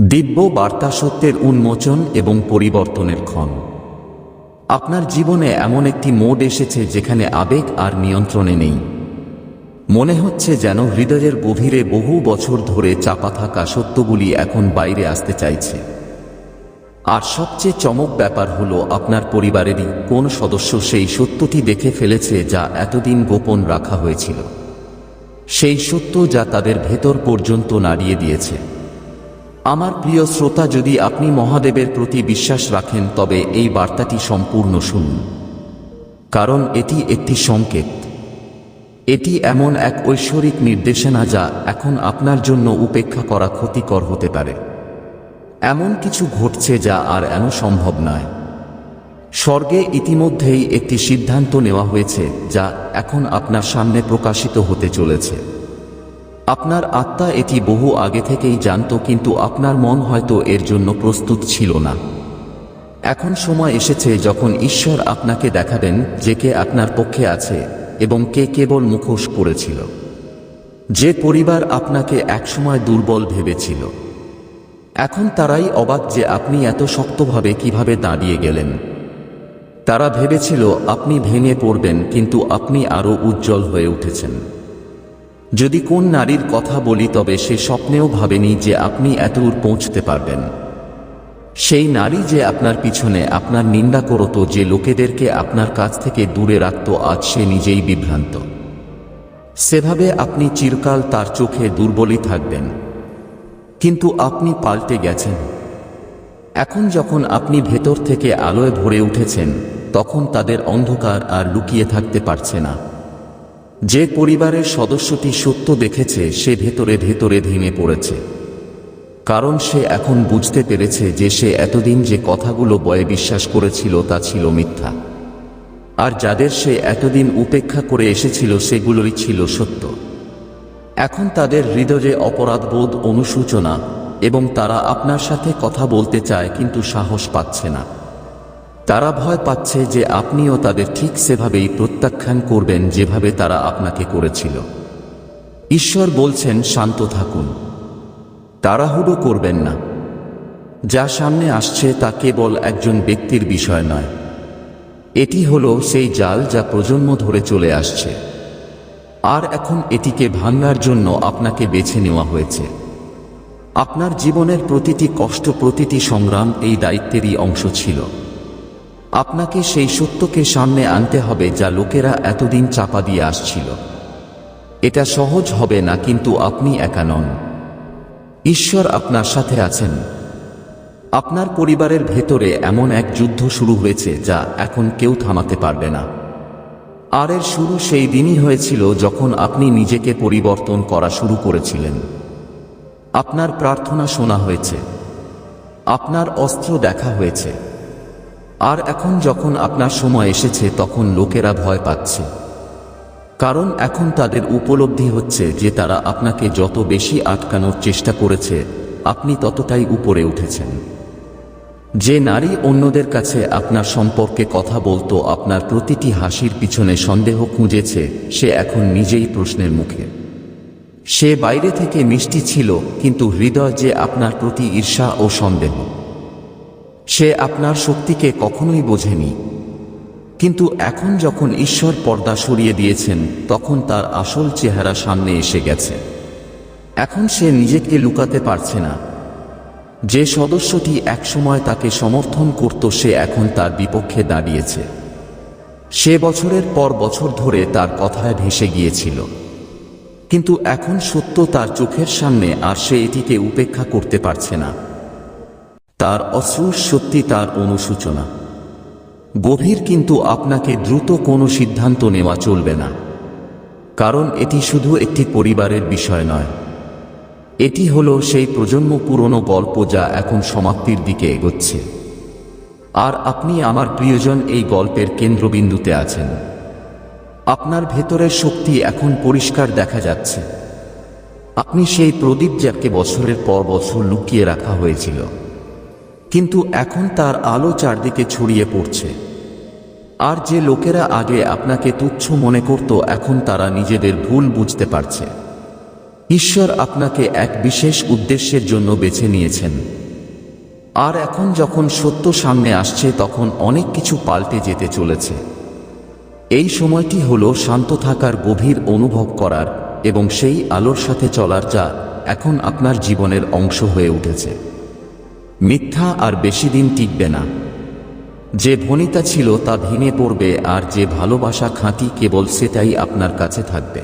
দিব্য বার্তা সত্যের উন্মোচন এবং পরিবর্তনের ক্ষণ। আপনার জীবনে এমন একটি মোড এসেছে যেখানে আবেগ আর নিয়ন্ত্রণে নেই। মনে হচ্ছে যেন হৃদয়ের গভীরে বহু বছর ধরে চাপা থাকা সত্যগুলি এখন বাইরে আসতে চাইছে। আর সবচেয়ে চমক ব্যাপার হলো আপনার পরিবারেরই কোন সদস্য সেই সত্যটি দেখে ফেলেছে যা এতদিন গোপন রাখা হয়েছিল। সেই সত্য যা তাদের ভেতর পর্যন্ত নাড়িয়ে দিয়েছে। আমার প্রিয় শ্রোতা, যদি আপনি মহাদেবের প্রতি বিশ্বাস রাখেন, তবে এই বার্তাটি সম্পূর্ণ শুনুন। কারণ এটি একটি সংকেত। এটি এমন এক ঐশ্বরিক নির্দেশনা যা এখন আপনার জন্য উপেক্ষা করা ক্ষতিকর হতে পারে। এমন কিছু ঘটছে যা আর এন সম্ভব নয়। স্বর্গে ইতিমধ্যেই একটি সিদ্ধান্ত নেওয়া হয়েছে, যা এখন আপনার সামনে প্রকাশিত হতে চলেছে। আপনার আত্মা এটি বহু আগে থেকেই জানত, কিন্তু আপনার মন হয়তো এর জন্য প্রস্তুত ছিল না। এখন সময় এসেছে যখন ঈশ্বর আপনাকে দেখাবেন যে কে আপনার পক্ষে আছে এবং কে কেবল মুখোশ করেছিল যে পরিবার আপনাকে একসময় দুর্বল ভেবেছিল। এখন তারাই অবাক যে আপনি এত শক্তভাবে কীভাবে দাঁড়িয়ে গেলেন। তারা ভেবেছিল, আপনি ভেঙে পড়বেন, কিন্তু আপনি আরও উজ্জ্বল হয়ে উঠেছেন। যদি কোন নারীর কথা বলি তবে সে স্বপ্নেও ভাবেনি যে আপনি এতদূর পৌঁছতে পারবেন। সেই নারী যে আপনার পিছনে আপনার নিন্দা করত যে লোকেদেরকে আপনার কাছ থেকে দূরে রাখত, আজ সে নিজেই বিভ্রান্ত। সেভাবে আপনি চিরকাল তার চোখে দুর্বলই থাকবেন। কিন্তু আপনি পাল্টে গেছেন। এখন যখন আপনি ভেতর থেকে আলোয় ভরে উঠেছেন, তখন তাদের অন্ধকার আর লুকিয়ে থাকতে পারছে না। যে পরিবারের সদস্যটি সত্য দেখেছে, সে ভেতরে ভেতরে ভেঙে পড়েছে। কারণ সে এখন বুঝতে পেরেছে যে সে এতদিন যে কথাগুলো বয়ে বিশ্বাস করেছিল তা ছিল মিথ্যা। আর যাদের সে এতদিন উপেক্ষা করে এসেছিল, সেগুলোই ছিল সত্য। এখন তাদের হৃদয়ে অপরাধবোধ অনুশোচনা, এবং তারা আপনার সাথে কথা বলতে চায়, কিন্তু সাহস পাচ্ছে না। তারা ভয় পাচ্ছে যে আপনিও তাদের ঠিক সেভাবেই প্রত্যাখ্যান করবেন যেভাবে তারা আপনাকে করেছিল। ঈশ্বর বলছেন, শান্ত থাকুন। তাড়াহুড়ো করবেন না। যা সামনে আসছে তা কেবল একজন ব্যক্তির বিষয় নয়। এটি হলো সেই জাল যা প্রজন্ম ধরে চলে আসছে। আর এখন এটিকে ভাঙার জন্য আপনাকে বেছে নেওয়া হয়েছে। আপনার জীবনের প্রতিটি কষ্ট, প্রতিটি সংগ্রাম এই দায়িত্বেরই অংশ ছিল। আপনাকে সেই সত্যকে সামনে আনতে হবে যা লোকেরা এতদিন চাপা দিয়ে আসছিল। এটা সহজ হবে না, কিন্তু আপনি একা নন। ঈশ্বর আপনার সাথে আছেন। আপনার পরিবারের ভেতরে এমন এক যুদ্ধ শুরু হয়েছে যা এখন কেউ থামাতে পারবে না। আর এর শুরু সেই দিনই হয়েছিল যখন আপনি নিজেকে পরিবর্তন করা শুরু করেছিলেন। আপনার প্রার্থনা শোনা হয়েছে। আপনার অস্ত্র দেখা হয়েছে। আর এখন যখন আপনার সময় এসেছে, তখন লোকেরা ভয় পাচ্ছে। কারণ এখন তাদের উপলব্ধি হচ্ছে যে তারা আপনাকে যত বেশি আটকানোর চেষ্টা করেছে, আপনি ততটাই উপরে উঠেছেন। যে নারী অন্যদের কাছে আপনার সম্পর্কে কথা বলতো, আপনার প্রতিটি হাসির পিছনে সন্দেহ খুঁজেছে, সে এখন নিজেই প্রশ্নের মুখে। সে বাইরে থেকে মিষ্টি ছিল, কিন্তু হৃদয় যে আপনার প্রতি ঈর্ষা ও সন্দেহ। সে আপনার শক্তিকে কখনোই বোঝেনি। কিন্তু এখন যখন ঈশ্বর পর্দা সরিয়ে দিয়েছেন, তখন তার আসল চেহারা সামনে এসে গেছে। এখন সে নিজেকে লুকাতে পারছে না। যে সদস্যটি একসময় তাকে সমর্থন করত, সে এখন তার বিপক্ষে দাঁড়িয়েছে। সে বছরের পর বছর ধরে তার কথায় ভেসে গিয়েছিল। কিন্তু এখন সত্য তার চোখের সামনে, আর সে এটিকে উপেক্ষা করতে পারছে না। তার অশ্রুর সত্যি তার অনুসূচনা গভীর কিন্তু আপনাকে দ্রুত কোনো সিদ্ধান্ত নেওয়া চলবে না। কারণ এটি শুধু একটি পরিবারের বিষয় নয়। এটি হলো সেই প্রজন্ম পুরনো গল্প যা এখন সমাপ্তির দিকে এগোচ্ছে। আর আপনি আমার প্রিয়জন এই গল্পের কেন্দ্রবিন্দুতে আছেন। আপনার ভেতরের শক্তি এখন পরিষ্কার দেখা যাচ্ছে। আপনি সেই প্রদীপ যাকে বছরের পর বছর লুকিয়ে রাখা হয়েছিল। কিন্তু এখন তার আলো চারদিকে ছড়িয়ে পড়ছে। আর যে লোকেরা আগে আপনাকে তুচ্ছ মনে করত, এখন তারা নিজেদের ভুল বুঝতে পারছে। ঈশ্বর আপনাকে এক বিশেষ উদ্দেশ্যের জন্য বেছে নিয়েছেন। আর এখন যখন সত্য সামনে আসছে, তখন অনেক কিছু পাল্টে যেতে চলেছে। এই সময়টি হল শান্ত থাকার গভীর অনুভব করার এবং সেই আলোর সাথে চলার যা এখন আপনার জীবনের অংশ হয়ে উঠেছে। মিথ্যা আর বেশি দিন টিকবে না। যে ভনিতা ছিল তা ভেঙে পড়বে আর যে ভালোবাসা খাঁটি কেবল সেটাই আপনার কাছে থাকবে।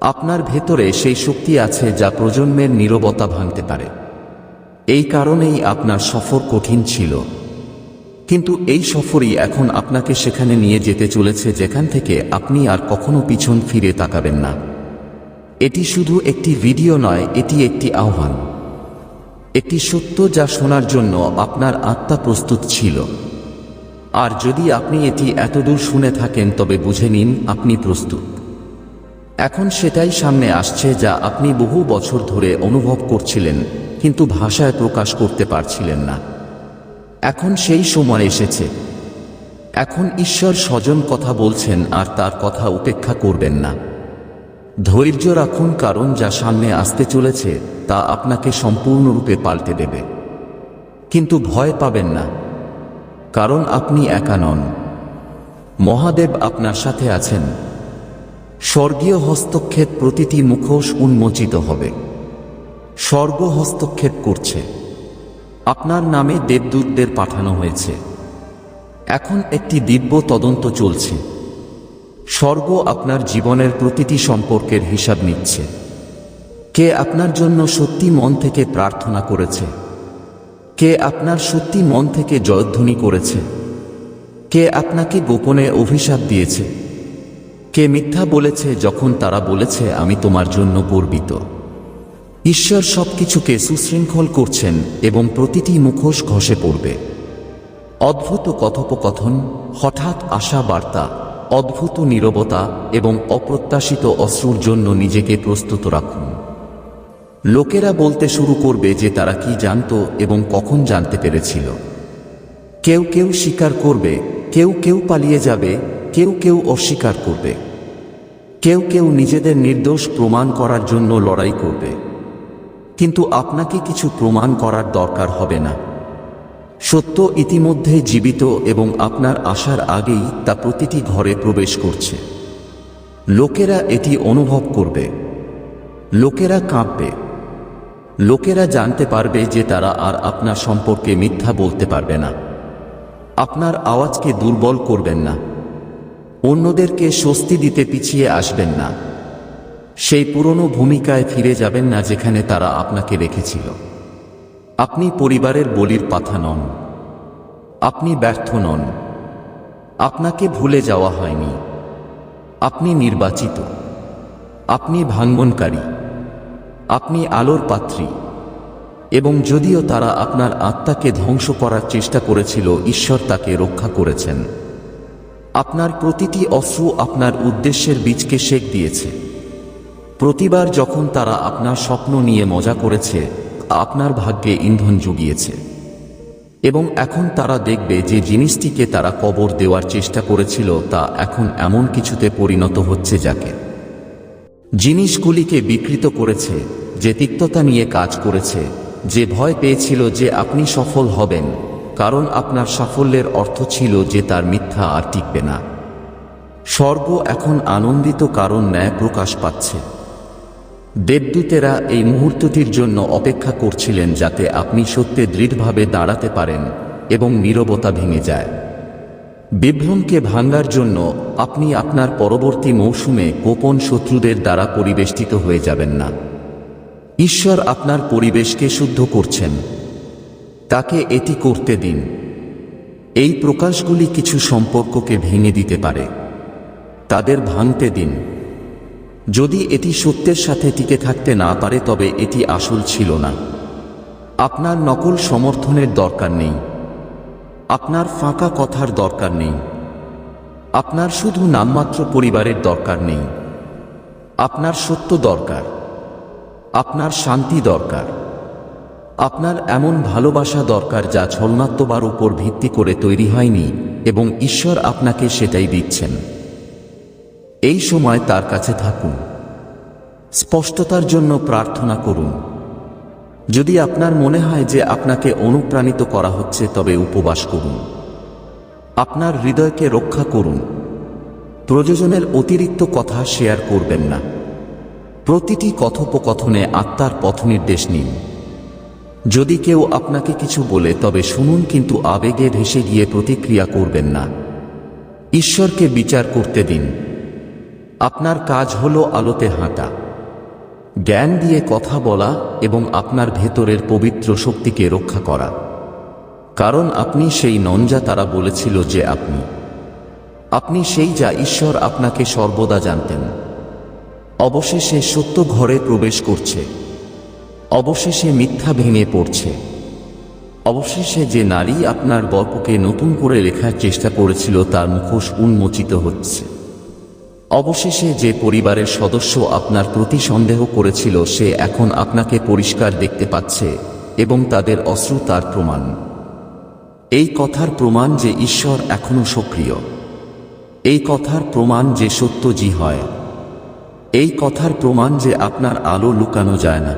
আপনার ভেতরে সেই শক্তি আছে যা প্রজন্মের নীরবতা ভাঙতে পারে। এই কারণেই আপনার সফর কঠিন ছিল। কিন্তু এই সফরই এখন আপনাকে সেখানে নিয়ে যেতে চলেছে যেখান থেকে আপনি আর কখনো পিছন ফিরে তাকাবেন না। এটি শুধু একটি ভিডিও নয়, এটি একটি আহ্বান। একটি সত্য যা শোনার জন্য আপনার আত্মা প্রস্তুত ছিল। আর যদি আপনি এটি এতদূর শুনে থাকেন, তবে বুঝে নিন, আপনি প্রস্তুত। এখন সেটাই সামনে আসছে যা আপনি বহু বছর ধরে অনুভব করছিলেন, কিন্তু ভাষায় প্রকাশ করতে পারছিলেন না। এখন সেই সময় এসেছে। এখন ঈশ্বর স্বজন কথা বলছেন, আর তার কথা উপেক্ষা করবেন না। ধৈর্য রাখুন কারণ যা সামনে আসতে চলেছে, তা আপনাকে সম্পূর্ণরূপে পাল্টে দেবে। কিন্তু ভয় পাবেন না, কারণ আপনি একা নন। মহাদেব আপনার সাথে আছেন। স্বর্গীয় হস্তক্ষেপ প্রতিটি মুখোশ উন্মোচিত হবে। স্বর্গ হস্তক্ষেপ করছে। আপনার নামে দেবদূতদের পাঠানো হয়েছে। এখন একটি দিব্য তদন্ত চলছে। স্বর্গ আপনার জীবনের প্রতিটি সম্পর্কের হিসাব নিচ্ছে। কে আপনার জন্য সত্যি মন থেকে প্রার্থনা করেছে? কে আপনার সত্যি মন থেকে জয়ধ্বনি করেছে? কে আপনাকে গোপনে অভিশাপ দিয়েছে? কে মিথ্যা বলেছে যখন তারা বলেছে, আমি তোমার জন্য গর্বিত ঈশ্বর সবকিছুকে সুশৃঙ্খল করছেন এবং প্রতিটি মুখোশ ঘষে পড়বে। অদ্ভুত কথোপকথন, হঠাৎ আসা বার্তা অদ্ভুত নীরবতা এবং অপ্রত্যাশিত অশ্রুর জন্য নিজেকে প্রস্তুত রাখুন। লোকেরা বলতে শুরু করবে যে তারা কি জানত এবং কখন জানতে পেরেছিল। কেউ কেউ স্বীকার করবে, কেউ কেউ পালিয়ে যাবে, কেউ কেউ অস্বীকার করবে। কেউ কেউ নিজেদের নির্দোষ প্রমাণ করার জন্য লড়াই করবে। কিন্তু আপনাকে কিছু প্রমাণ করার দরকার হবে না। সত্য ইতিমধ্যে জীবিত এবং আপনার আসার আগেই তা প্রতিটি ঘরে প্রবেশ করছে। লোকেরা এটি অনুভব করবে। লোকেরা কাঁপবে লোকেরা জানতে পারবে যে তারা আর আপনার সম্পর্কে মিথ্যা বলতে পারবে না। আপনার আওয়াজকে দুর্বল করবেন না। অন্যদেরকে স্বস্তি দিতে পিছিয়ে আসবেন না। সেই পুরনো ভূমিকায় ফিরে যাবেন না যেখানে তারা আপনাকে রেখেছিল। আপনি পরিবারের বলির পাথা নন। আপনি ব্যর্থ নন। আপনাকে ভুলে যাওয়া হয়নি। আপনি নির্বাচিত। আপনি ভাঙ্গনকারী। আপনি আলোর পাত্রী। এবং যদিও তারা আপনার আত্মাকে ধ্বংস করার চেষ্টা করেছিল, ঈশ্বর তাকে রক্ষা করেছেন। আপনার প্রতিটি অশ্রু আপনার উদ্দেশ্যের বীজকে শেক দিয়েছে। প্রতিবার যখন তারা আপনার স্বপ্ন নিয়ে মজা করেছে আপনার ভাগ্যে ইন্ধন জুগিয়েছে। এবং এখন তারা দেখবে যে জিনিসটিকে তারা কবর দেওয়ার চেষ্টা করেছিল, তা এখন এমন কিছুতে পরিণত হচ্ছে যাকে। জিনিসগুলিকে বিকৃত করেছে, যে তিক্ততা নিয়ে কাজ করেছে, যে ভয় পেয়েছিল যে আপনি সফল হবেন, কারণ আপনার সাফল্যের অর্থ ছিল যে তার মিথ্যা আর টিকবে না। স্বর্গ এখন আনন্দিত কারণ ন্যায় প্রকাশ পাচ্ছে। দেবদূতেরা এই মুহূর্তটির জন্য অপেক্ষা করছিলেন যাতে আপনি সত্যে দৃঢ়ভাবে দাঁড়াতে পারেন এবং নীরবতা ভেঙে যায়। বিভ্রমকে ভাঙ্গার জন্য আপনি আপনার পরবর্তী মৌসুমে গোপন শত্রুদের দ্বারা পরিবেষ্টিত হয়ে যাবেন না। ঈশ্বর আপনার পরিবেশকে শুদ্ধ করছেন। তাকে এটি করতে দিন। এই প্রকাশগুলি কিছু সম্পর্ককে ভেঙে দিতে পারে। তাদের ভাঙতে দিন। যদি এটি সত্যের সাথে টিকে থাকতে না পারে, তবে এটি আসল ছিল না। আপনার নকল সমর্থনের দরকার নেই। আপনার ফাঁকা কথার দরকার নেই। আপনার শুধু নামমাত্র পরিবারের দরকার নেই। আপনার সত্য দরকার। আপনার শান্তি দরকার। আপনার এমন ভালোবাসা দরকার যা ছলনাত্মবার উপর ভিত্তি করে তৈরি হয়নি এবং ঈশ্বর আপনাকে সেটাই দিচ্ছেন। এই সময় তার কাছে থাকুন। স্পষ্টতার জন্য প্রার্থনা করুন। যদি আপনার মনে হয় যে আপনাকে অনুপ্রাণিত করা হচ্ছে, তবে উপবাস করুন। আপনার হৃদয়কে রক্ষা করুন। প্রয়োজনের অতিরিক্ত কথা শেয়ার করবেন না। প্রতিটি কথোপকথনে আত্মার পথ নির্দেশ নিন। যদি কেউ আপনাকে কিছু বলে, তবে শুনুন, কিন্তু আবেগে ভেসে গিয়ে প্রতিক্রিয়া করবেন না। ঈশ্বরকে বিচার করতে দিন। আপনার কাজ হল আলোতে হাঁটা। জ্ঞান দিয়ে কথা বলা এবং আপনার ভেতরের পবিত্র শক্তিকে রক্ষা করা। কারণ আপনি সেই নন যা তারা বলেছিল যে আপনি। আপনি সেই যা ঈশ্বর আপনাকে সর্বদা জানতেন। অবশেষে সত্য ঘরে প্রবেশ করছে। অবশেষে মিথ্যা ভেঙে পড়ছে। অবশেষে যে নারী আপনার গল্পকে নতুন করে লেখার চেষ্টা করেছিল তার মুখোশ উন্মোচিত হচ্ছে। অবশেষে যে পরিবারের সদস্য আপনার প্রতি সন্দেহ করেছিল, সে এখন আপনাকে পরিষ্কার দেখতে পাচ্ছে এবং তাদের অশ্রু তার প্রমাণ। এই কথার প্রমাণ যে ঈশ্বর এখনও সক্রিয়। এই কথার প্রমাণ যে সত্যজি হয়। এই কথার প্রমাণ যে আপনার আলো লুকানো যায় না।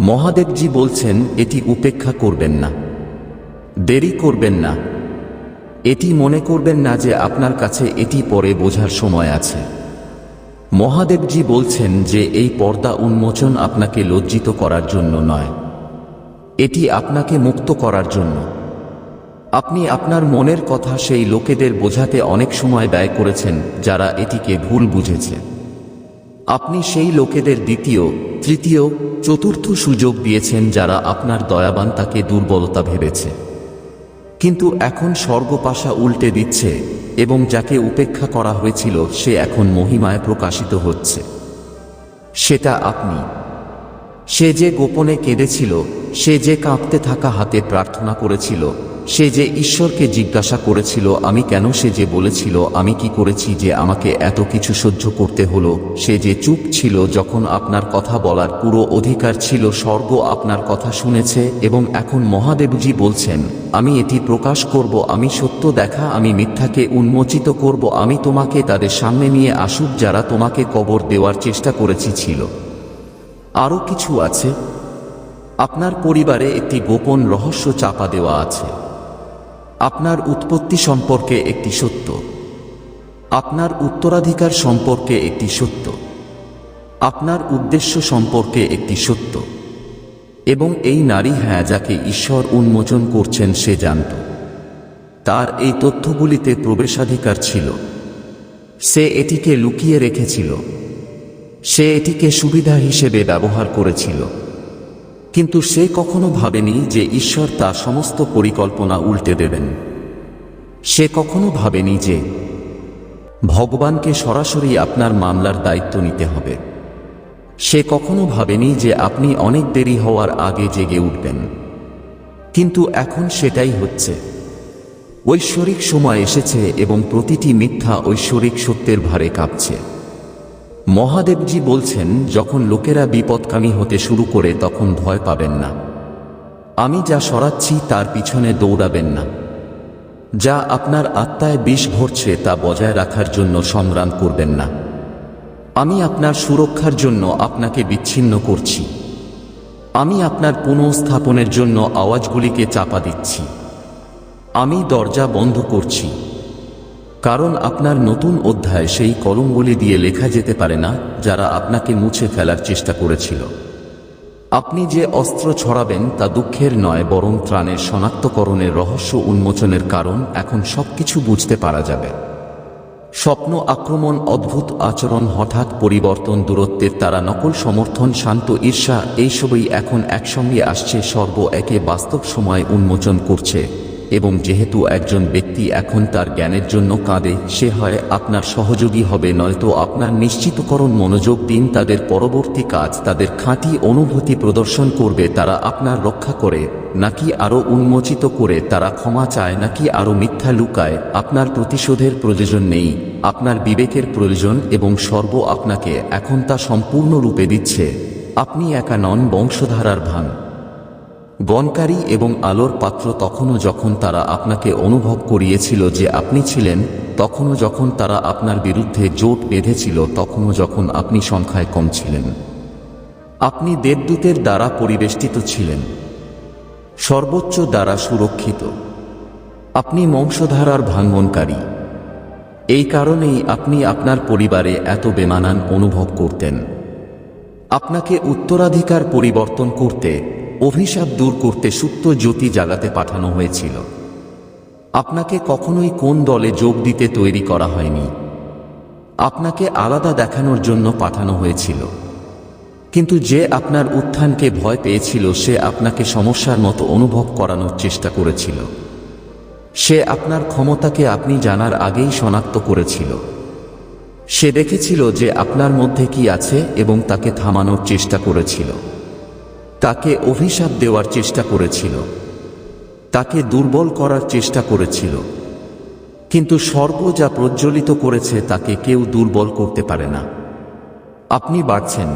মহাদেবজি বলছেন, এটি উপেক্ষা করবেন না। দেরি করবেন না। এটি মনে করবেন না যে আপনার কাছে এটি পরে বোঝার সময় আছে। মহাদেবজি বলছেন যে এই পর্দা উন্মোচন আপনাকে লজ্জিত করার জন্য নয়। এটি আপনাকে মুক্ত করার জন্য। আপনি আপনার মনের কথা সেই লোকেদের বোঝাতে অনেক সময় ব্যয় করেছেন, যারা এটিকে ভুল বুঝেছে। আপনি সেই লোকেদের দ্বিতীয়, তৃতীয়, চতুর্থ সুযোগ দিয়েছেন যারা আপনার দয়াবান তাকে দুর্বলতা ভেবেছে। কিন্তু এখন স্বর্গপাশা উল্টে দিচ্ছে, এবং যাকে উপেক্ষা করা হয়েছিল সে এখন মহিমায় প্রকাশিত হচ্ছে। সেটা আপনি। সে যে গোপনে কেঁদেছিল, সে যে কাঁপতে থাকা হাতে প্রার্থনা করেছিল সে যে ঈশ্বরকে জিজ্ঞাসা করেছিল, আমি কেন সে যে বলেছিল, আমি কি করেছি যে আমাকে এত কিছু সহ্য করতে হলো? সে যে চুপ ছিল যখন আপনার কথা বলার পুরো অধিকার ছিল, স্বর্গ আপনার কথা শুনেছে এবং এখন মহাদেবজি বলছেন, আমি এটি প্রকাশ করব, আমি সত্য দেখা, আমি মিথ্যাকে উন্মোচিত করব, আমি তোমাকে তাদের সামনে নিয়ে আসুক যারা তোমাকে কবর দেওয়ার চেষ্টা করেছি ছিল। আরও কিছু আছে? আপনার পরিবারে একটি গোপন রহস্য চাপা দেওয়া আছে। আপনার উৎপত্তি সম্পর্কে একটি সত্য। আপনার উত্তরাধিকার সম্পর্কে একটি সত্য। আপনার উদ্দেশ্য সম্পর্কে একটি সত্য। এবং এই নারী হ্যাঁ যাকে ঈশ্বর উন্মোচন করছেন, সে জানত। তার এই তথ্যগুলিতে প্রবেশাধিকার ছিল। সে এটিকে লুকিয়ে রেখেছিল। সে এটিকে সুবিধা হিসেবে ব্যবহার করেছিল। কিন্তু সে কখনো ভাবেনি যে ঈশ্বর তার সমস্ত পরিকল্পনা উল্টে দেবেন। সে কখনো ভাবেনি যে ভগবানকে সরাসরি আপনার মামলার দায়িত্ব নিতে হবে। সে কখনো ভাবেনি যে আপনি অনেক দেরি হওয়ার আগে জেগে উঠবেন। কিন্তু এখন সেটাই হচ্ছে। ঐশ্বরিক সময় এসেছে এবং প্রতিটি মিথ্যা ঐশ্বরিক সত্যের ভারে কাঁপছে। মহাদেবজি বলছেন, যখন লোকেরা বিপদকামী হতে শুরু করে, তখন ভয় পাবেন না। আমি যা সরাচ্ছি, তার পিছনে দৌড়াবেন না। যা আপনার আত্মায় বিষ ভরছে, তা বজায় রাখার জন্য সংগ্রাম করবেন না। আমি আপনার সুরক্ষার জন্য আপনাকে বিচ্ছিন্ন করছি। আমি আপনার পুনঃস্থাপনের জন্য আওয়াজগুলিকে চাপা দিচ্ছি। আমি দরজা বন্ধ করছি। কারণ আপনার নতুন অধ্যায় সেই কলমগুলি দিয়ে লেখা যেতে পারে না, যারা আপনাকে মুছে ফেলার চেষ্টা করেছিল। আপনি যে অস্ত্র ছড়াবেন তা দুঃখের নয়, বরং ত্রাণের শনাক্তকরণের রহস্য উন্মোচনের কারণ এখন সবকিছু বুঝতে পারা যাবে। স্বপ্ন, আক্রমণ, অদ্ভুত আচরণ, হঠাৎ পরিবর্তন, দূরত্বের তারা, নকল সমর্থন, শান্ত ঈর্ষা, এইসবই এখন একসঙ্গে আসছে, সর্ব একে বাস্তব সময় উন্মোচন করছে। এবং যেহেতু একজন ব্যক্তি এখন তার জ্ঞানের জন্য কাঁদে, সে হয় আপনার সহযোগী হবে, নয়তো আপনার নিশ্চিতকরণ মনোযোগ দিন, তাদের পরবর্তী কাজ, তাদের খাঁটি অনুভূতি প্রদর্শন করবে, তারা আপনার রক্ষা করে, নাকি আরও উন্মোচিত করে, তারা ক্ষমা চায়, নাকি আরও মিথ্যা লুকায়, আপনার প্রতিশোধের প্রয়োজন নেই, আপনার বিবেকের প্রয়োজন এবং সর্ব আপনাকে এখন তা সম্পূর্ণরূপে দিচ্ছে। আপনি একা নন, বংশধারার ভান। বনকারী এবং আলোর পাত্র তখনও যখন তারা আপনাকে অনুভব করিয়েছিল যে আপনি ছিলেন, তখনও যখন তারা আপনার বিরুদ্ধে জোট বেঁধেছিল, তখনও যখন আপনি সংখ্যায় কম ছিলেন। আপনি দেবদূতের দ্বারা পরিবেষ্টিত ছিলেন। সর্বোচ্চ দ্বারা সুরক্ষিত। আপনি বংশধারার ভাঙ্গনকারী। এই কারণেই আপনি আপনার পরিবারে এত বেমানান অনুভব করতেন। আপনাকে উত্তরাধিকার পরিবর্তন করতে অভিশাপ দূর করতে সুপ্ত জ্যোতি জাগাতে পাঠানো হয়েছিল। আপনাকে কখনোই কোন দলে যোগ দিতে তৈরি করা হয়নি। আপনাকে আলাদা দেখানোর জন্য পাঠানো হয়েছিল। কিন্তু যে আপনার উত্থানকে ভয় পেয়েছিল, সে আপনাকে সমস্যার মতো অনুভব করানোর চেষ্টা করেছিল। সে আপনার ক্ষমতাকে আপনি জানার আগেই শনাক্ত করেছিল। সে দেখেছিল যে আপনার মধ্যে কি আছে এবং তাকে থামানোর চেষ্টা করেছিল। তাকে অভিশাপ দেওয়ার চেষ্টা করেছিল। তাকে দুর্বল করার চেষ্টা করেছিল। কিন্তু স্বর্গ যা প্রজ্বলিত করেছে তাকে কেউ দুর্বল করতে পারে না। আপনি বাড়ছেন।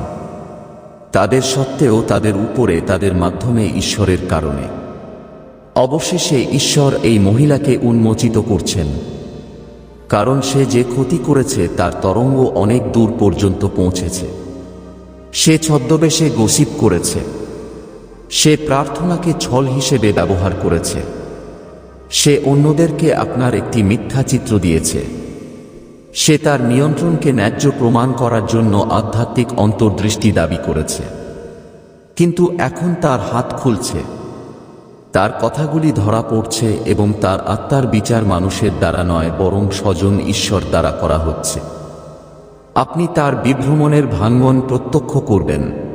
তাদের সত্ত্বেও তাদের উপরে, তাদের মাধ্যমে ঈশ্বরের কারণে। অবশেষে ঈশ্বর এই মহিলাকে উন্মোচিত করছেন। কারণ সে যে ক্ষতি করেছে তার তরঙ্গ অনেক দূর পর্যন্ত পৌঁছেছে। সে ছদ্মবেশে গসিপ করেছে। সে প্রার্থনাকে ছল হিসেবে ব্যবহার করেছে। সে অন্যদেরকে আপনার একটি মিথ্যা চিত্র দিয়েছে। সে তার নিয়ন্ত্রণকে ন্যায্য প্রমাণ করার জন্য আধ্যাত্মিক অন্তর্দৃষ্টি দাবি করেছে। কিন্তু এখন তার হাত খুলছে। তার কথাগুলি ধরা পড়ছে এবং তার আত্মার বিচার মানুষের দ্বারা নয়, বরং স্বজন ঈশ্বর দ্বারা করা হচ্ছে। আপনি তার বিভ্রমণের ভাঙ্গন প্রত্যক্ষ করবেন।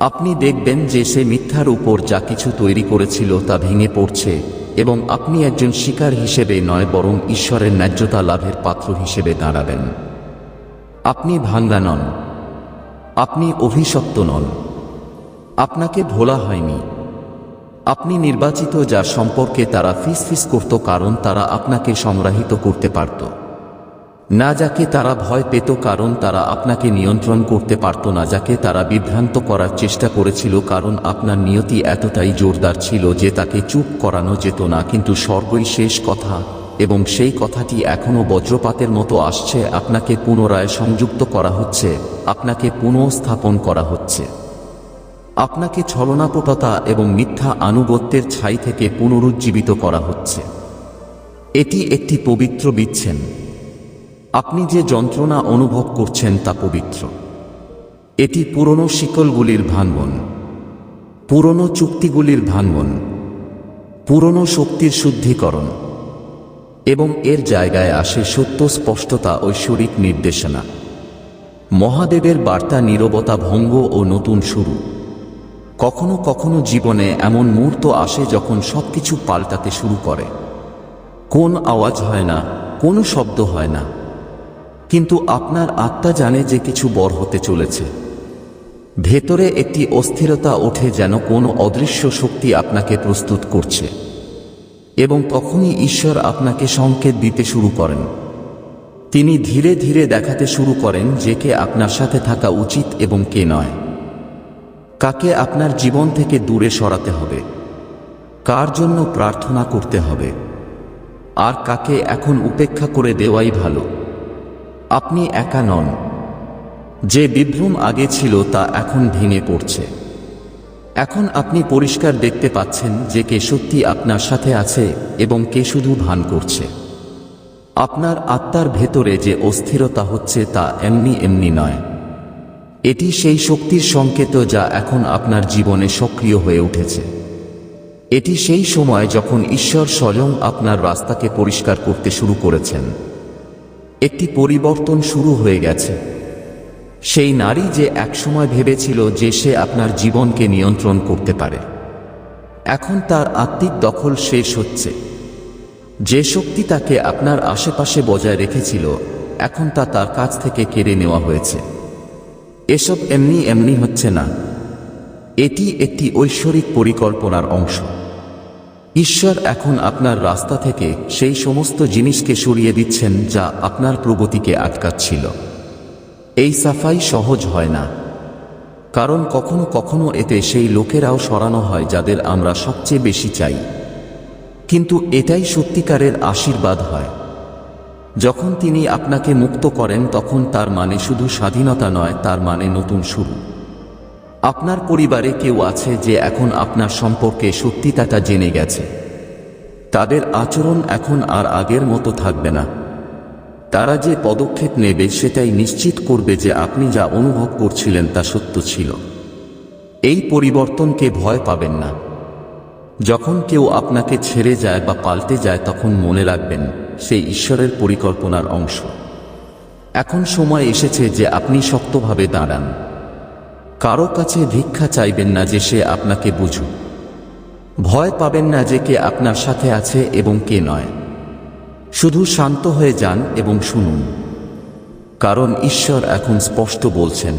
আপনি দেখবেন যে সে মিথ্যার উপর যা কিছু তৈরি করেছিল তা ভেঙে পড়ছে, এবং আপনি একজন শিকার হিসেবে নয়, বরং ঈশ্বরের ন্যায্যতা লাভের পাত্র হিসেবে দাঁড়াবেন। আপনি ভাঙ্গা নন। আপনি অভিশপ্ত নন। আপনাকে ভোলা হয়নি। আপনি নির্বাচিত যার সম্পর্কে তারা ফিস ফিস করত, কারণ তারা আপনাকে সংগ্রাহিত করতে পারত। না যাকে তারা ভয় পেত কারণ তারা আপনাকে নিয়ন্ত্রণ করতে পারত না, যাকে তারা বিভ্রান্ত করার চেষ্টা করেছিল কারণ আপনার নিয়তি এতটাই জোরদার ছিল যে তাকে চুপ করানো যেত না। কিন্তু স্বর্গই শেষ কথা, এবং সেই কথাটি এখনও বজ্রপাতের মতো আসছে, আপনাকে পুনরায় সংযুক্ত করা হচ্ছে, আপনাকে পুনঃস্থাপন করা হচ্ছে। আপনাকে ছলনাপটতা এবং মিথ্যা আনুগত্যের ছাই থেকে পুনরুজ্জীবিত করা হচ্ছে। এটি একটি পবিত্র বিচ্ছেন আপনি যে যন্ত্রণা অনুভব করছেন তা পবিত্র। এটি পুরনো শিকলগুলির ভাঙ্গন পুরনো চুক্তিগুলির ভাঙ্গন পুরনো শক্তির শুদ্ধিকরণ, এবং এর জায়গায় আসে সত্য স্পষ্টতা ঐশ্বরিক নির্দেশনা। মহাদেবের বার্তা নীরবতা ভঙ্গ ও নতুন শুরু। কখনো কখনো জীবনে এমন মুহূর্ত আসে যখন সবকিছু পাল্টাতে শুরু করে। কোন আওয়াজ হয় না, কোনো শব্দ হয় না। কিন্তু আপনার আত্মা জানে যে কিছু বড় হতে চলেছে। ভেতরে একটি অস্থিরতা ওঠে যেন কোনো অদৃশ্য শক্তি আপনাকে প্রস্তুত করছে। এবং তখনই ঈশ্বর আপনাকে সংকেত দিতে শুরু করেন। তিনি ধীরে ধীরে দেখাতে শুরু করেন যে কে আপনার সাথে থাকা উচিত এবং কে নয়। কাকে আপনার জীবন থেকে দূরে সরাতে হবে। কার জন্য প্রার্থনা করতে হবে। আর কাকে এখন উপেক্ষা করে দেওয়াই ভালো। আপনি একা নন। যে বিভ্রম আগে ছিল তা এখন ভেঙে পড়ছে। এখন আপনি পরিষ্কার দেখতে পাচ্ছেন যে কে সত্যি আপনার সাথে আছে এবং কে শুধু ভান করছে। আপনার আত্মার ভেতরে যে অস্থিরতা হচ্ছে তা এমনি এমনি নয়। এটি সেই শক্তির সংকেত যা এখন আপনার জীবনে সক্রিয় হয়ে উঠেছে। এটি সেই সময় যখন ঈশ্বর স্বয়ং আপনার রাস্তাকে পরিষ্কার করতে শুরু করেছেন। একটি পরিবর্তন শুরু হয়ে গেছে। সেই নারী যে একসময় ভেবেছিল যে সে আপনার জীবনকে নিয়ন্ত্রণ করতে পারে। এখন তার আত্মিক দখল শেষ হচ্ছে। যে শক্তি তাকে আপনার আশেপাশে বজায় রেখেছিল, এখন তা তার কাছ থেকে কেড়ে নেওয়া হয়েছে। এসব এমনি এমনি হচ্ছে না। এটি একটি ঐশ্বরিক পরিকল্পনার অংশ। ঈশ্বর এখন আপনার রাস্তা থেকে সেই সমস্ত জিনিসকে সরিয়ে দিচ্ছেন যা আপনার প্রগতিকে আটকাচ্ছিল। এই সাফাই সহজ হয় না। কারণ কখনো কখনো এতে সেই লোকেরাও সরানো হয় যাদের আমরা সবচেয়ে বেশি চাই। কিন্তু এটাই সত্যিকারের আশীর্বাদ হয়। যখন তিনি আপনাকে মুক্ত করেন তখন তার মানে শুধু স্বাধীনতা নয়, তার মানে নতুন শুরু। আপনার পরিবারে কেউ আছে যে এখন আপনার সম্পর্কে সত্যিতাটা জেনে গেছে। তাদের আচরণ এখন আর আগের মতো থাকবে না। তারা যে পদক্ষেপ নেবে সেটাই নিশ্চিত করবে যে আপনি যা অনুভব করছিলেন তা সত্য ছিল। এই পরিবর্তনকে ভয় পাবেন না। যখন কেউ আপনাকে ছেড়ে যায় বা পাল্টে যায় তখন মনে রাখবেন সেই ঈশ্বরের পরিকল্পনার অংশ। এখন সময় এসেছে যে আপনি শক্তভাবে দাঁড়ান। কারও কাছে ভিক্ষা চাইবেন না যে সে আপনাকে বুঝুক। ভয় পাবেন না যে কে আপনার সাথে আছে এবং কে নয়। শুধু শান্ত হয়ে যান এবং শুনুন। কারণ ঈশ্বর এখন স্পষ্ট বলছেন,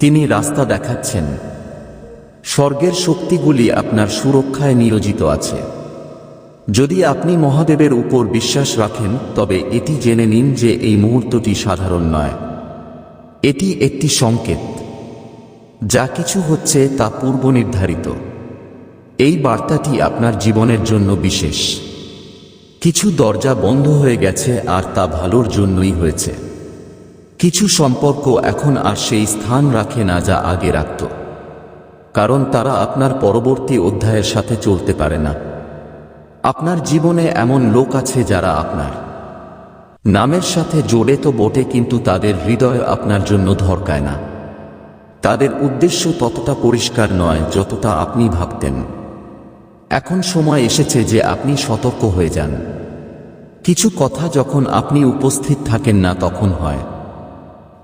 তিনি রাস্তা দেখাচ্ছেন। স্বর্গের শক্তিগুলি আপনার সুরক্ষায় নিয়োজিত আছে। যদি আপনি মহাদেবের উপর বিশ্বাস রাখেন, তবে এটি জেনে নিন যে এই মুহূর্তটি সাধারণ নয়। এটি একটি সংকেত। যা কিছু হচ্ছে তা পূর্ব নির্ধারিত। এই বার্তাটি আপনার জীবনের জন্য বিশেষ। কিছু দরজা বন্ধ হয়ে গেছে আর তা ভালোর জন্যই হয়েছে। কিছু সম্পর্ক এখন আর সেই স্থান রাখে না যা আগে রাখত। কারণ তারা আপনার পরবর্তী অধ্যায়ের সাথে চলতে পারে না। আপনার জীবনে এমন লোক আছে যারা আপনার নামের সাথে জোড়ে তো বটে, কিন্তু তাদের হৃদয় আপনার জন্য ধরকায় না। তাদের উদ্দেশ্য ততটা পরিষ্কার নয় যতটা আপনি ভাবতেন। এখন সময় এসেছে যে আপনি সতর্ক হয়ে যান। কিছু কথা যখন আপনি উপস্থিত থাকেন না তখন হয়।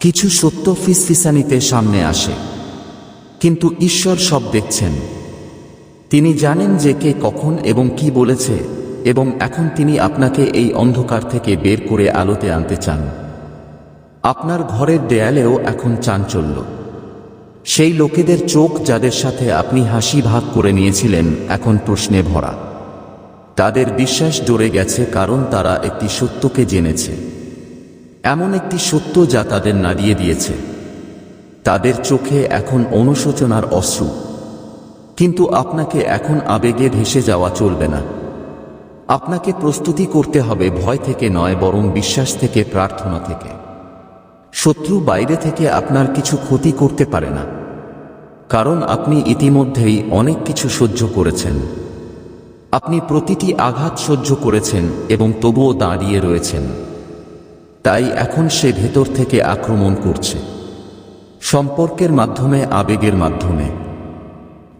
কিছু সত্য ফিসফিসানিতে সামনে আসে। কিন্তু ঈশ্বর সব দেখছেন। তিনি জানেন যে কে কখন এবং কি বলেছে এবং এখন তিনি আপনাকে এই অন্ধকার থেকে বের করে আলোতে আনতে চান। আপনার ঘরের দেয়ালেও এখন চাঞ্চল্য। সেই লোকেদের চোখ যাদের সাথে আপনি হাসি ভাগ করে নিয়েছিলেন, এখন প্রশ্নে ভরা। তাদের বিশ্বাস ডরে গেছে কারণ তারা একটি সত্যকে জেনেছে। এমন একটি সত্য যা তাদের নাড়িয়ে দিয়েছে। তাদের চোখে এখন অনুশোচনার অশ্রু। কিন্তু আপনাকে এখন আবেগে ভেসে যাওয়া চলবে না। আপনাকে প্রস্তুতি করতে হবে ভয় থেকে নয়, বরং বিশ্বাস থেকে, প্রার্থনা থেকে। শত্রু বাইরে থেকে আপনার কিছু ক্ষতি করতে পারে না। কারণ আপনি ইতিমধ্যেই অনেক কিছু সহ্য করেছেন। আপনি প্রতিটি আঘাত সহ্য করেছেন এবং তবুও দাঁড়িয়ে রয়েছেন। তাই এখন সে ভেতর থেকে আক্রমণ করছে। সম্পর্কের মাধ্যমে, আবেগের মাধ্যমে।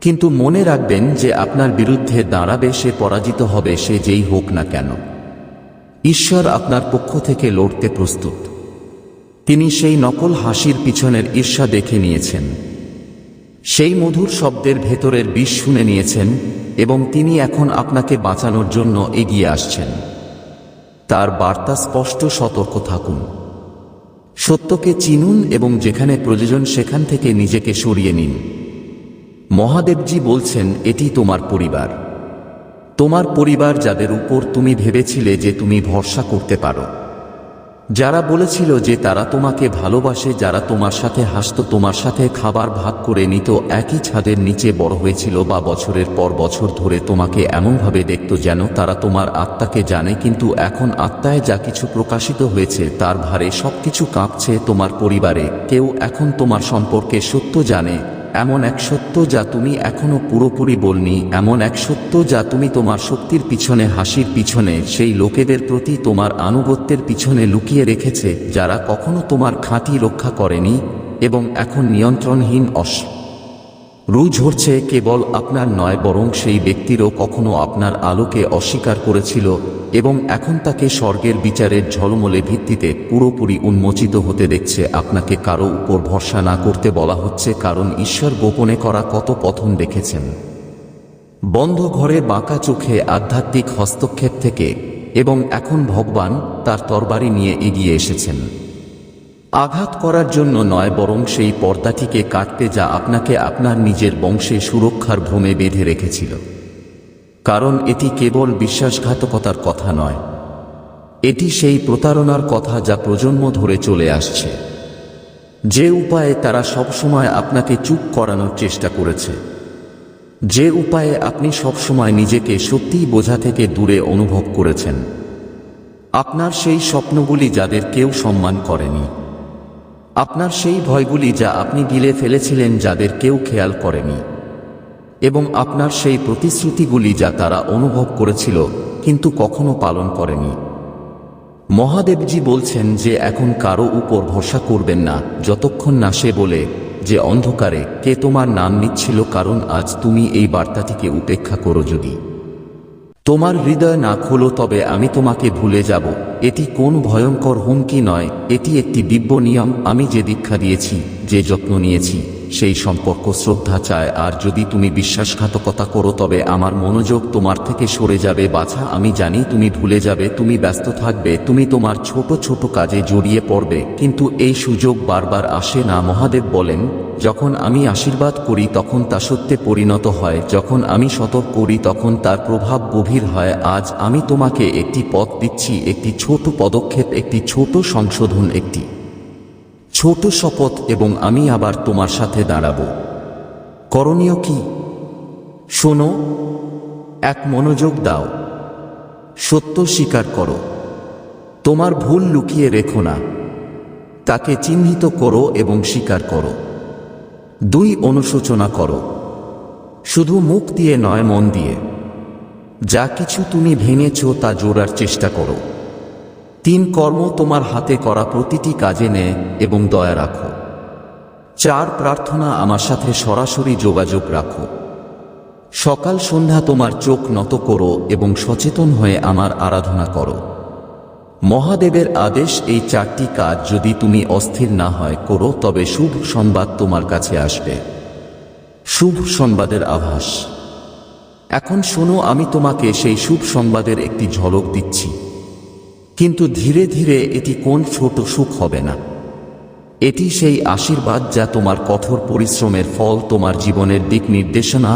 কিন্তু মনে রাখবেন যে আপনার বিরুদ্ধে দাঁড়াবে, সে পরাজিত হবে, সে যেই হোক না কেন। ঈশ্বর আপনার পক্ষ থেকে লড়তে প্রস্তুত। তিনি সেই নকল হাসির পিছনের ঈর্ষা দেখে নিয়েছেন। সেই মধুর শব্দের ভেতরের বিষ শুনে নিয়েছেন এবং তিনি এখন আপনাকে বাঁচানোর জন্য এগিয়ে আসছেন। তার বার্তা স্পষ্ট সতর্ক থাকুন। সত্যকে চিনুন এবং যেখানে প্রয়োজন সেখান থেকে নিজেকে সরিয়ে নিন। মহাদেবজি বলছেন, এটি তোমার পরিবার। তোমার পরিবার যাদের উপর তুমি ভেবেছিলে যে তুমি ভরসা করতে পারো। যারা বলেছিল যে তারা তোমাকে ভালোবাসে, যারা তোমার সাথে হাসত, তোমার সাথে খাবার ভাগ করে নিত, একই ছাদের নিচে বড় হয়েছিল বা বছরের পর বছর ধরে তোমাকে এমনভাবে দেখত যেন তারা তোমার আত্মাকে জানে, কিন্তু এখন আত্মায় যা কিছু প্রকাশিত হয়েছে, তার ভারে সবকিছু কাঁপছে তোমার পরিবারে। কেউ এখন তোমার সম্পর্কে সত্য জানে। এমন এক সত্য যা তুমি এখনও পুরোপুরি বলনি, এমন এক সত্য যা তুমি তোমার শক্তির পিছনে, হাসির পিছনে, সেই লোকেদের প্রতি তোমার আনুগত্যের পিছনে লুকিয়ে রেখেছে, যারা কখনো তোমার খাঁটি রক্ষা করেনি এবং এখন নিয়ন্ত্রণহীন অস রু ঝরছে কেবল আপনার নয়, বরং সেই ব্যক্তিরও কখনো আপনার আলোকে অস্বীকার করেছিল এবং এখন তাকে স্বর্গের বিচারের ঝলমলে ভিত্তিতে পুরোপুরি উন্মোচিত হতে দেখছে। আপনাকে কারও উপর ভরসা না করতে বলা হচ্ছে, কারণ ঈশ্বর গোপনে করা কত পথন দেখেছেন। বন্ধ ঘরে বাঁকা চোখে আধ্যাত্মিক হস্তক্ষেপ থেকে এবং এখন ভগবান তার তরবারি নিয়ে এগিয়ে এসেছেন। আঘাত করার জন্য নয়, বরং সেই পর্দাটিকে কাটতে যা আপনাকে আপনার নিজের বংশে সুরক্ষার ভ্রমে বেঁধে রেখেছিল। কারণ এটি কেবল বিশ্বাসঘাতকতার কথা নয়। এটি সেই প্রতারণার কথা যা প্রজন্ম ধরে চলে আসছে। যে উপায়ে তারা সবসময় আপনাকে চুপ করানোর চেষ্টা করেছে। যে উপায়ে আপনি সবসময় নিজেকে সত্যিই বোঝা থেকে দূরে অনুভব করেছেন। আপনার সেই স্বপ্নগুলি যাদের কেউ সম্মান করেনি। আপনার সেই ভয়গুলি যা আপনি গিলে ফেলেছিলেন যাদের কেউ খেয়াল করেনি। এবং আপনার সেই প্রতিশ্রুতিগুলি যা তারা অনুভব করেছিল, কিন্তু কখনো পালন করেনি। মহাদেবজি বলছেন যে এখন কারও উপর ভরসা করবেন না, যতক্ষণ না সে বলে যে, অন্ধকারে কে তোমার নাম নিচ্ছিল কারণ আজ তুমি এই বার্তাটিকে উপেক্ষা করো যদি। তোমার হৃদয় না খোলো তবে আমি তোমাকে ভুলে যাব। এটি কোন ভয়ঙ্কর হুমকি নয়। এটি একটি দিব্য নিয়ম। আমি যে দীক্ষা দিয়েছি, যে যত্ন নিয়েছি। সেই সম্পর্ক শ্রদ্ধা চায়। আর যদি তুমি বিশ্বাসঘাতকতা করো, তবে আমার মনোযোগ তোমার থেকে সরে যাবে। বাছা, আমি জানি তুমি ভুলে যাবে, তুমি ব্যস্ত থাকবে, তুমি তোমার ছোট ছোট কাজে জড়িয়ে পড়বে। কিন্তু এই সুযোগ বারবার আসে না। মহাদেব বলেন, যখন আমি আশীর্বাদ করি, তখন তা সত্যে পরিণত হয়। যখন আমি সতর্ক করি, তখন তার প্রভাব গভীর হয়। আজ আমি তোমাকে একটি পথ দিচ্ছি, একটি ছোট পদক্ষেপ, একটি ছোট সংশোধন, একটি ছোট শপথ এবং আমি আবার তোমার সাথে দাঁড়াব। করণীয় কি? শোনো, এক মনোযোগ দাও। সত্য স্বীকার করো। তোমার ভুল লুকিয়ে রেখো না। তাকে চিহ্নিত করো এবং স্বীকার করো। দুই অনুশোচনা করো। শুধু মুখ দিয়ে নয়, মন দিয়ে। যা কিছু তুমি ভেঙেছ তা জোড়ার চেষ্টা করো। তিন কর্ম তোমার হাতে করা প্রতিটি কাজে নেয় এবং দয়া রাখো। চার প্রার্থনা আমার সাথে সরাসরি যোগাযোগ রাখো। সকাল সন্ধ্যা তোমার চোখ নত করো এবং সচেতন হয়ে আমার আরাধনা করো। মহাদেবের আদেশ এই চারটি কাজ যদি তুমি অস্থির না হয় করো তবে শুভ সংবাদ তোমার কাছে আসবে। শুভ সংবাদের আভাস। এখন শোনো আমি তোমাকে সেই শুভ সংবাদের একটি ঝলক দিচ্ছি। কিন্তু ধীরে ধীরে এটি কোন ছোট সুখ হবে না। এটি সেই আশীর্বাদ যা তোমার কঠোর পরিশ্রমের ফল তোমার জীবনের দিক নির্দেশনা